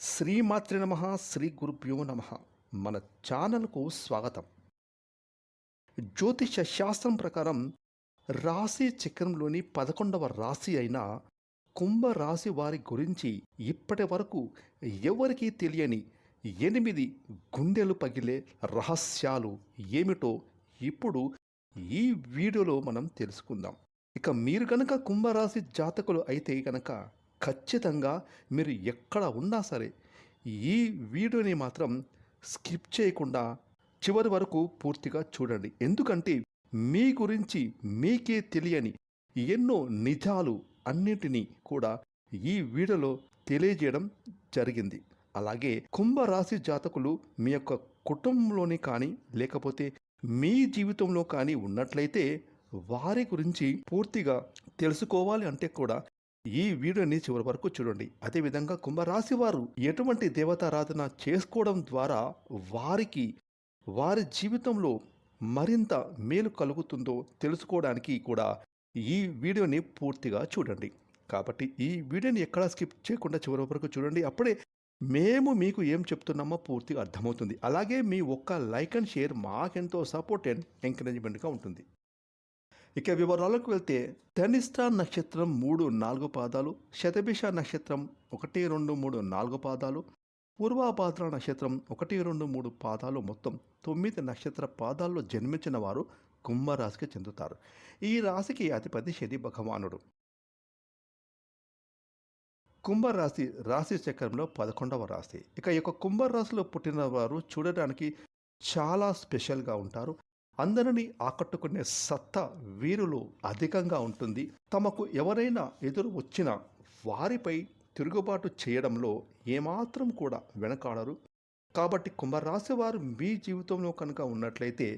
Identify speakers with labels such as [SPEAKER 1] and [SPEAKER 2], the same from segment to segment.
[SPEAKER 1] శ్రీమాత్రి నమ శ్రీ గురుభ్యో నమ. మన ఛానల్కు స్వాగతం. జ్యోతిష శాస్త్రం ప్రకారం రాశి చక్రంలోని పదకొండవ రాశి అయిన కుంభరాశి వారి గురించి ఇప్పటి వరకు ఎవరికీ తెలియని ఎనిమిది గుండెలు పగిలే రహస్యాలు ఏమిటో ఇప్పుడు ఈ వీడియోలో మనం తెలుసుకుందాం. ఇక మీరు కనుక కుంభరాశి జాతకులు అయితే కనుక ఖచ్చితంగా మీరు ఎక్కడ ఉన్నా సరే ఈ వీడియోని మాత్రం స్కిప్ చేయకుండా చివరి వరకు పూర్తిగా చూడండి. ఎందుకంటే మీ గురించి మీకే తెలియని ఎన్నో నిజాలు అన్నిటినీ కూడా ఈ వీడియోలో తెలియజేయడం జరిగింది. అలాగే కుంభరాశి జాతకులు మీ యొక్క కుటుంబంలోని కానీ లేకపోతే మీ జీవితంలో కానీ ఉన్నట్లయితే వారి గురించి పూర్తిగా తెలుసుకోవాలి అంటే కూడా ఈ వీడియోని చివరి వరకు చూడండి. అదేవిధంగా కుంభరాశి వారు ఎటువంటి దేవతారాధన చేసుకోవడం ద్వారా వారికి వారి జీవితంలో మరింత మేలు కలుగుతుందో తెలుసుకోవడానికి కూడా ఈ వీడియోని పూర్తిగా చూడండి. కాబట్టి ఈ వీడియోని ఎక్కడా స్కిప్ చేయకుండా చివరి వరకు చూడండి. అప్పుడే మేము మీకు ఏం చెప్తున్నామో పూర్తిగా అర్థమవుతుంది. అలాగే మీ ఒక్క లైక్ అండ్ షేర్ మాకెంతో సపోర్ట్ అండ్ ఎంకరేజ్మెంట్గా ఉంటుంది. ఇక వివరాలకు వెళ్తే ధనిష్ట నక్షత్రం మూడు నాలుగు పాదాలు శతభిష నక్షత్రం ఒకటి రెండు మూడు నాలుగు పాదాలు పూర్వాభాద్ర నక్షత్రం ఒకటి రెండు మూడు పాదాలు మొత్తం తొమ్మిది నక్షత్ర పాదాల్లో జన్మించిన వారు కుంభరాశికి చెందుతారు. ఈ రాశికి అధిపతి శని భగవానుడు. కుంభరాశి రాశి చక్రంలో పదకొండవ రాశి. ఇక ఈ యొక్క కుంభరాశిలో పుట్టిన వారు చూడడానికి చాలా స్పెషల్గా ఉంటారు. అందరినీ ఆకట్టుకునే సత్తా వీరులు అధికంగా ఉంటుంది. తమకు ఎవరైనా ఎదురు వచ్చినా వారిపై తిరుగుబాటు చేయడంలో ఏమాత్రం కూడా వెనకాడరు. కాబట్టి కుంభరాశి వారు మీ జీవితంలో కనుక ఉన్నట్లయితే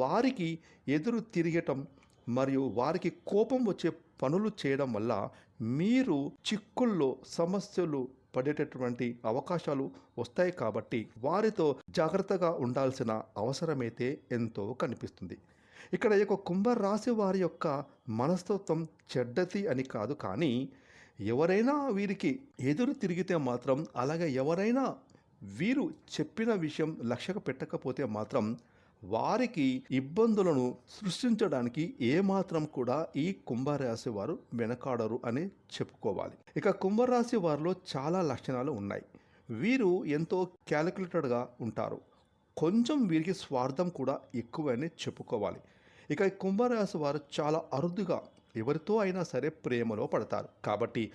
[SPEAKER 1] వారికి ఎదురు తిరగటం మరియు వారికి కోపం వచ్చే పనులు చేయడం వల్ల మీరు చిక్కుల్లో సమస్యలు పడేటటువంటి అవకాశాలు వస్తాయి కాబట్టి వారితో జాగ్రత్తగా ఉండాల్సిన అవసరమైతే ఎంతో కనిపిస్తుంది. ఇక్కడ ఈ యొక్క కుంభరాశి వారి యొక్క మనస్తత్వం చెడ్డది అని కాదు కానీ ఎవరైనా వీరికి ఎదురు తిరిగితే మాత్రం అలాగే ఎవరైనా వీరు చెప్పిన విషయం లక్ష్య పెట్టకపోతే మాత్రం వారికి ఇబ్బందులను సృష్టించడానికి ఏమాత్రం కూడా ఈ కుంభరాశి వారు వెనకాడరు అని చెప్పుకోవాలి. ఇక కుంభరాశి వారిలో చాలా లక్షణాలు ఉన్నాయి. వీరు ఎంతో క్యాలిక్యులేటెడ్గా ఉంటారు. కొంచెం వీరికి స్వార్థం కూడా ఎక్కువని చెప్పుకోవాలి. ఇక కుంభరాశి వారు చాలా అరుదుగా ఎవరితో అయినా సరే ప్రేమలో పడతారు. కాబట్టి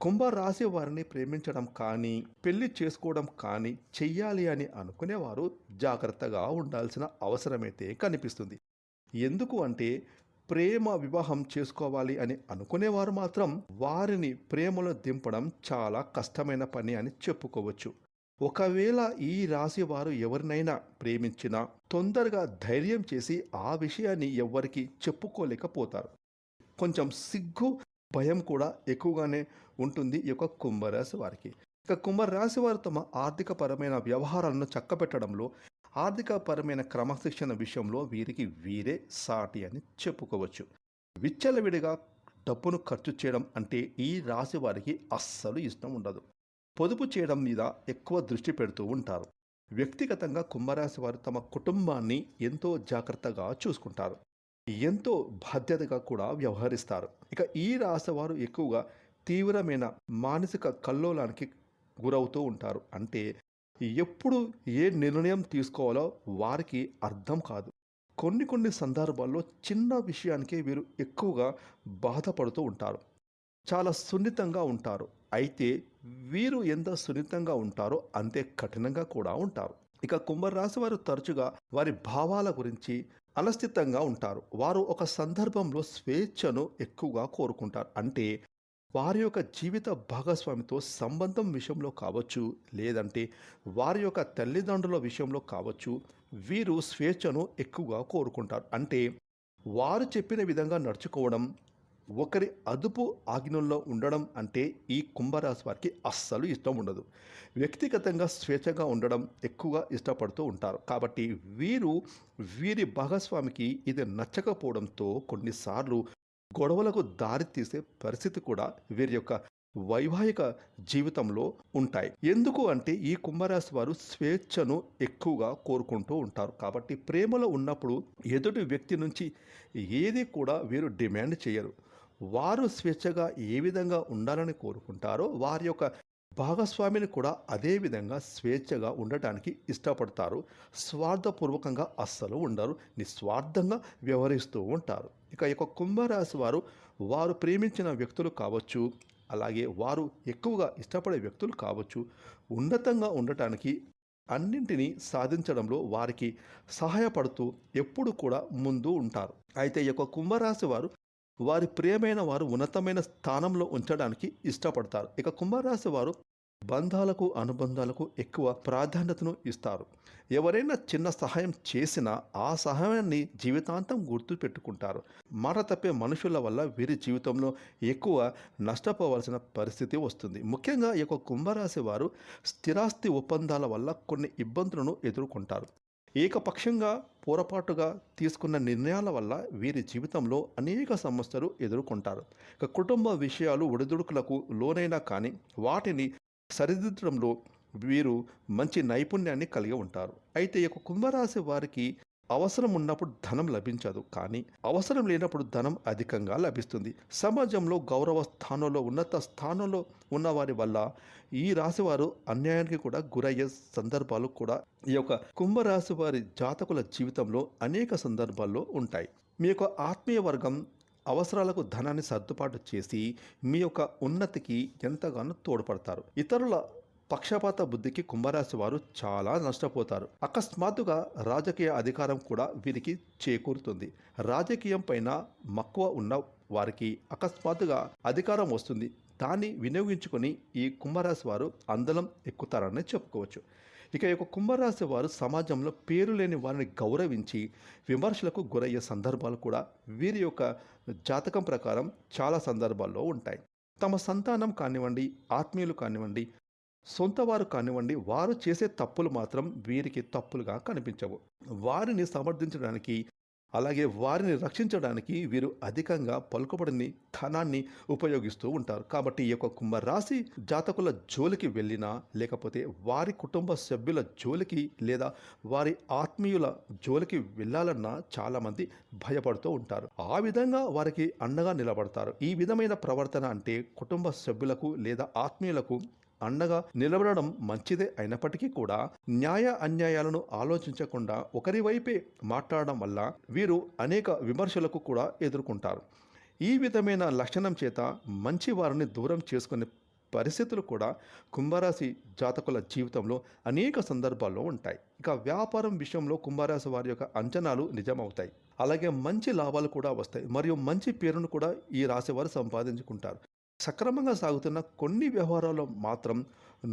[SPEAKER 1] కుంభరాశి వారిని ప్రేమించడం కానీ పెళ్ళి చేసుకోవడం కానీ చెయ్యాలి అని అనుకునేవారు జాగ్రత్తగా ఉండాల్సిన అవసరమైతే కనిపిస్తుంది. ఎందుకు అంటే ప్రేమ వివాహం చేసుకోవాలి అని అనుకునేవారు మాత్రం వారిని ప్రేమలో దింపడం చాలా కష్టమైన పని అని చెప్పుకోవచ్చు. ఒకవేళ ఈ రాశి వారు ఎవరినైనా ప్రేమించినా తొందరగా ధైర్యం చేసి ఆ విషయాన్ని ఎవ్వరికి చెప్పుకోలేకపోతారు. కొంచెం సిగ్గు భయం కూడా ఎక్కువగానే ఉంటుంది ఈ యొక్క కుంభరాశి వారికి. ఇక కుంభరాశి వారు తమ ఆర్థికపరమైన వ్యవహారాలను చక్కబెట్టడంలో ఆర్థికపరమైన క్రమశిక్షణ విషయంలో వీరికి వీరే సాటి అని చెప్పుకోవచ్చు. విచ్చలవిడిగా డబ్బును ఖర్చు చేయడం అంటే ఈ రాశి వారికి అస్సలు ఇష్టం ఉండదు. పొదుపు చేయడం మీద ఎక్కువ దృష్టి పెడుతూ ఉంటారు. వ్యక్తిగతంగా కుంభరాశి వారు తమ కుటుంబాన్ని ఎంతో జాగ్రత్తగా చూసుకుంటారు. ఎంతో బాధ్యతగా కూడా వ్యవహరిస్తారు. ఇక ఈ రాశి వారు ఎక్కువగా తీవ్రమైన మానసిక కల్లోలానికి గురవుతూ ఉంటారు. అంటే ఎప్పుడు ఏ నిర్ణయం తీసుకోవాలో వారికి అర్థం కాదు. కొన్ని కొన్ని సందర్భాల్లో చిన్న విషయానికే వీరు ఎక్కువగా బాధపడుతూ ఉంటారు. చాలా సున్నితంగా ఉంటారు. అయితే వీరు ఎంత సున్నితంగా ఉంటారో అంతే కఠినంగా కూడా ఉంటారు. ఇక కుంభరాశి వారు తరచుగా వారి భావాల గురించి అలస్థితంగా ఉంటారు. వారు ఒక సందర్భంలో స్వేచ్ఛను ఎక్కువగా కోరుకుంటారు. అంటే వారి యొక్క జీవిత భాగస్వామితో సంబంధం విషయంలో కావచ్చు లేదంటే వారి యొక్క తల్లిదండ్రుల విషయంలో కావచ్చు వీరు స్వేచ్ఛను ఎక్కువగా కోరుకుంటారు. అంటే వారు చెప్పిన విధంగా నడుచుకోవడం ఒకరి అదుపు ఆజ్ఞల్లో ఉండడం అంటే ఈ కుంభరాశి వారికి అస్సలు ఇష్టం ఉండదు. వ్యక్తిగతంగా స్వేచ్ఛగా ఉండడం ఎక్కువగా ఇష్టపడుతూ ఉంటారు. కాబట్టి వీరు వీరి భాగస్వామికి ఇది నచ్చకపోవడంతో కొన్నిసార్లు గొడవలకు దారితీసే పరిస్థితి కూడా వీరి యొక్క వైవాహిక జీవితంలో ఉంటాయి. ఎందుకు అంటే ఈ కుంభరాశి వారు స్వేచ్ఛను ఎక్కువగా కోరుకుంటూ ఉంటారు. కాబట్టి ప్రేమలో ఉన్నప్పుడు ఎదుటి వ్యక్తి నుంచి ఏది కూడా వీరు డిమాండ్ చేయరు. వారు స్వేచ్ఛగా ఏ విధంగా ఉండాలని కోరుకుంటారో వారి యొక్క భాగస్వామిని కూడా అదే విధంగా స్వేచ్ఛగా ఉండటానికి ఇష్టపడతారు. స్వార్థపూర్వకంగా అస్సలు ఉండరు. నిస్వార్థంగా వ్యవహరిస్తూ ఉంటారు. ఇక ఈ యొక్క కుంభరాశి వారు వారు ప్రేమించిన వ్యక్తులు కావచ్చు అలాగే వారు ఎక్కువగా ఇష్టపడే వ్యక్తులు కావచ్చు ఉన్నతంగా ఉండటానికి అన్నింటినీ సాధించడంలో వారికి సహాయపడుతూ ఎప్పుడు కూడా ముందు ఉంటారు. అయితే ఈ యొక్క కుంభరాశి వారు వారి ప్రియమైన వారు ఉన్నతమైన స్థానంలో ఉంచడానికి ఇష్టపడతారు. ఇక కుంభరాశి వారు బంధాలకు అనుబంధాలకు ఎక్కువ ప్రాధాన్యతను ఇస్తారు. ఎవరైనా చిన్న సహాయం చేసినా ఆ సహాయాన్ని జీవితాంతం గుర్తు పెట్టుకుంటారు మాట తప్పే మనుషుల వల్ల వీరి జీవితంలో ఎక్కువ నష్టపోవాల్సిన పరిస్థితి వస్తుంది. ముఖ్యంగా ఈ యొక్క కుంభరాశి వారు స్థిరాస్తి ఒప్పందాల వల్ల కొన్ని ఇబ్బందులను ఎదుర్కొంటారు. ఏకపక్షంగా పొరపాటుగా తీసుకున్న నిర్ణయాల వల్ల వీరి జీవితంలో అనేక సమస్యలు ఎదుర్కొంటారు. ఇక కుటుంబ విషయాలు ఒడిదుడుకులకు లోనైనా కానీ వాటిని సరిదిద్దడంలో వీరు మంచి నైపుణ్యాన్ని కలిగి ఉంటారు. అయితే ఈ యొక్క కుంభరాశి వారికి అవసరం ఉన్నప్పుడు ధనం లభించదు కానీ అవసరం లేనప్పుడు ధనం అధికంగా లభిస్తుంది. సమాజంలో గౌరవ స్థానంలో ఉన్నత స్థానంలో ఉన్నవారి వల్ల ఈ రాశివారు అన్యాయానికి కూడా గురయ్యే సందర్భాలు కూడా ఈ యొక్క కుంభరాశి వారి జాతకుల జీవితంలో అనేక సందర్భాల్లో ఉంటాయి. మీ యొక్క ఆత్మీయ వర్గం అవసరాలకు ధనాన్ని సర్దుబాటు చేసి మీ యొక్క ఉన్నతికి ఎంతగానో తోడ్పడతారు. ఇతరుల పక్షపాత బుద్ధికి కుంభరాశి వారు చాలా నష్టపోతారు. అకస్మాత్తుగా రాజకీయ అధికారం కూడా వీరికి చేకూరుతుంది. రాజకీయం పైన మక్కువ ఉన్న వారికి అకస్మాత్తుగా అధికారం వస్తుంది. దాన్ని వినియోగించుకొని ఈ కుంభరాశి వారు అందలం ఎక్కుతారని చెప్పుకోవచ్చు. ఇక ఈ యొక్క కుంభరాశి వారు సమాజంలో పేరు లేని వారిని గౌరవించి విమర్శలకు గురయ్యే సందర్భాలు కూడా వీరి యొక్క జాతకం ప్రకారం చాలా సందర్భాల్లో ఉంటాయి. తమ సంతానం కానివ్వండి ఆత్మీయులు కానివ్వండి సొంత వారు కానివ్వండి వారు చేసే తప్పులు మాత్రం వీరికి తప్పులుగా కనిపించవు. వారిని సమర్థించడానికి అలాగే వారిని రక్షించడానికి వీరు అధికంగా పలుకుబడిని ధనాన్ని ఉపయోగిస్తూ ఉంటారు. కాబట్టి ఈ యొక్క కుంభరాశి జాతకుల జోలికి వెళ్ళినా లేకపోతే వారి కుటుంబ సభ్యుల జోలికి లేదా వారి ఆత్మీయుల జోలికి వెళ్ళాలన్నా చాలామంది భయపడుతూ ఉంటారు. ఆ విధంగా వారికి అండగా నిలబడతారు. ఈ విధమైన ప్రవర్తన అంటే కుటుంబ సభ్యులకు లేదా ఆత్మీయులకు అండగా నిలబడడం మంచిదే అయినప్పటికీ కూడా న్యాయ అన్యాయాలను ఆలోచించకుండా ఒకరి వైపే మాట్లాడడం వల్ల వీరు అనేక విమర్శలకు కూడా ఎదుర్కొంటారు. ఈ విధమైన లక్షణం చేత మంచి వారిని దూరం చేసుకునే పరిస్థితులు కూడా కుంభరాశి జాతకుల జీవితంలో అనేక సందర్భాల్లో ఉంటాయి. ఇక వ్యాపారం విషయంలో కుంభరాశి వారి యొక్క అంచనాలు నిజమవుతాయి. అలాగే మంచి లాభాలు కూడా వస్తాయి. మరియు మంచి పేరును కూడా ఈ రాశి వారు సంపాదించుకుంటారు. సక్రమంగా సాగుతున్న కొన్ని వ్యవహారాల్లో మాత్రం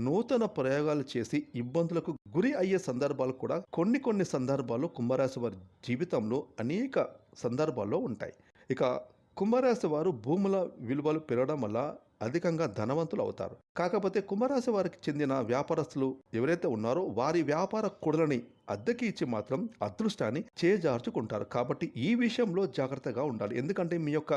[SPEAKER 1] నూతన ప్రయోగాలు చేసి ఇబ్బందులకు గురి అయ్యే సందర్భాలు కూడా కొన్ని కొన్ని సందర్భాల్లో కుంభరాశి వారి జీవితంలో అనేక సందర్భాల్లో ఉంటాయి. ఇక కుంభరాశి వారు భూముల విలువలు పెరగడం వల్ల అధికంగా ధనవంతులు అవుతారు. కాకపోతే కుంభరాశి వారికి చెందిన వ్యాపారస్తులు ఎవరైతే ఉన్నారో వారి వ్యాపార కుడలని అద్దెకి ఇచ్చి మాత్రం అదృష్టాన్ని చేజార్చుకుంటారు. కాబట్టి ఈ విషయంలో జాగ్రత్తగా ఉండాలి. ఎందుకంటే మీ యొక్క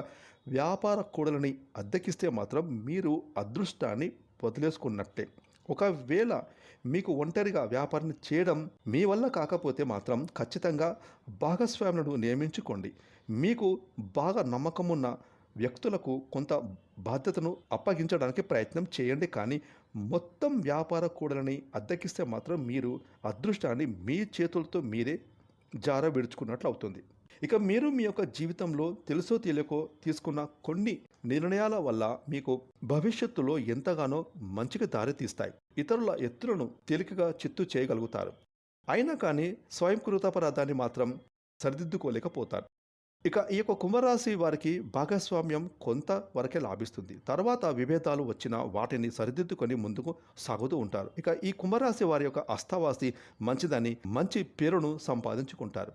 [SPEAKER 1] వ్యాపార కూడలని అద్దెకిస్తే మాత్రం మీరు అదృష్టాన్ని వదిలేసుకున్నట్టే. ఒకవేళ మీకు ఒంటరిగా వ్యాపారం చేయడం మీ వల్ల కాకపోతే మాత్రం ఖచ్చితంగా భాగస్వాములను నియమించుకోండి. మీకు బాగా నమ్మకమున్న వ్యక్తులకు కొంత బాధ్యతను అప్పగించడానికి ప్రయత్నం చేయండి. కానీ మొత్తం వ్యాపార కూడలని అద్దెకిస్తే మాత్రం మీరు అదృష్టాన్ని మీ చేతులతో మీరే జార విడుచుకున్నట్లు అవుతుంది. ఇక మీరు మీ యొక్క జీవితంలో తెలుసో తెలియకో తీసుకున్న కొన్ని నిర్ణయాల వల్ల మీకు భవిష్యత్తులో ఎంతగానో మంచికి దారితీస్తాయి ఇతరుల ఎత్తులను తేలికగా చిత్తు చేయగలుగుతారు. అయినా కానీ స్వయంకృతాపరాధాన్ని మాత్రం సరిదిద్దుకోలేకపోతారు. ఇక ఈ యొక్క కుంభరాశి వారికి భాగస్వామ్యం కొంత వరకే లాభిస్తుంది. తర్వాత విభేదాలు వచ్చిన వాటిని సరిదిద్దుకొని ముందుకు సాగుతూ ఉంటారు. ఇక ఈ కుంభరాశి వారి యొక్క అస్తవాసి మంచిదని మంచి పేరును సంపాదించుకుంటారు.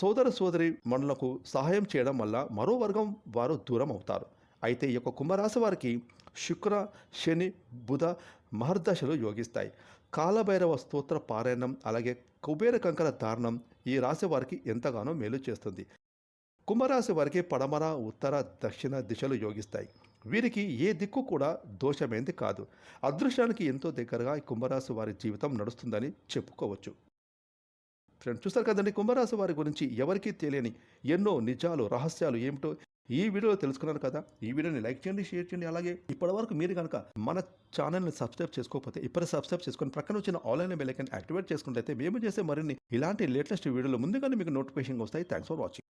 [SPEAKER 1] సోదర సోదరి మనులకు సహాయం చేయడం వల్ల మరో వర్గం వారు దూరం అవుతారు. అయితే ఈ యొక్క కుంభరాశి వారికి శుక్ర శని బుధ మహర్దశలు యోగిస్తాయి. కాలభైరవ స్తోత్ర పారాయణం అలాగే కుబేర కంకర దారుణం ఈ రాశి వారికి ఎంతగానో మేలు చేస్తుంది. కుంభరాశి వారికి పడమర ఉత్తర దక్షిణ దిశలు యోగిస్తాయి. వీరికి ఏ దిక్కు కూడా దోషమైంది కాదు. అదృష్టానికి ఎంతో దగ్గరగా కుంభరాశి వారి జీవితం నడుస్తుందని చెప్పుకోవచ్చు. ఫ్రెండ్స్ చూస్తారు కదండి కుంభరాశి వారి గురించి ఎవరికీ తెలియని ఎన్నో నిజాలు రహస్యాలు ఏమిటో ఈ వీడియోలో తెలుసుకున్నాను కదా. ఈ వీడియోని లైక్ చేయండి షేర్ చేయండి. అలాగే ఇప్పటివరకు మీరు కనుక మన ఛానల్ని సబ్స్క్రైబ్ చేసుకోకపోతే ఇప్పుడు సబ్స్క్రైబ్ చేసుకొని ప్రక్కన వచ్చిన ఆన్లైన్ బెల్లైకన్ యాక్టివేట్ చేసుకుంటే మేము చేసే మరిన్ని ఇలాంటి లేటెస్ట్ వీడియోలు ముందుగానే మీకు నోటిఫికేషన్ వస్తాయి. Thanks for watching.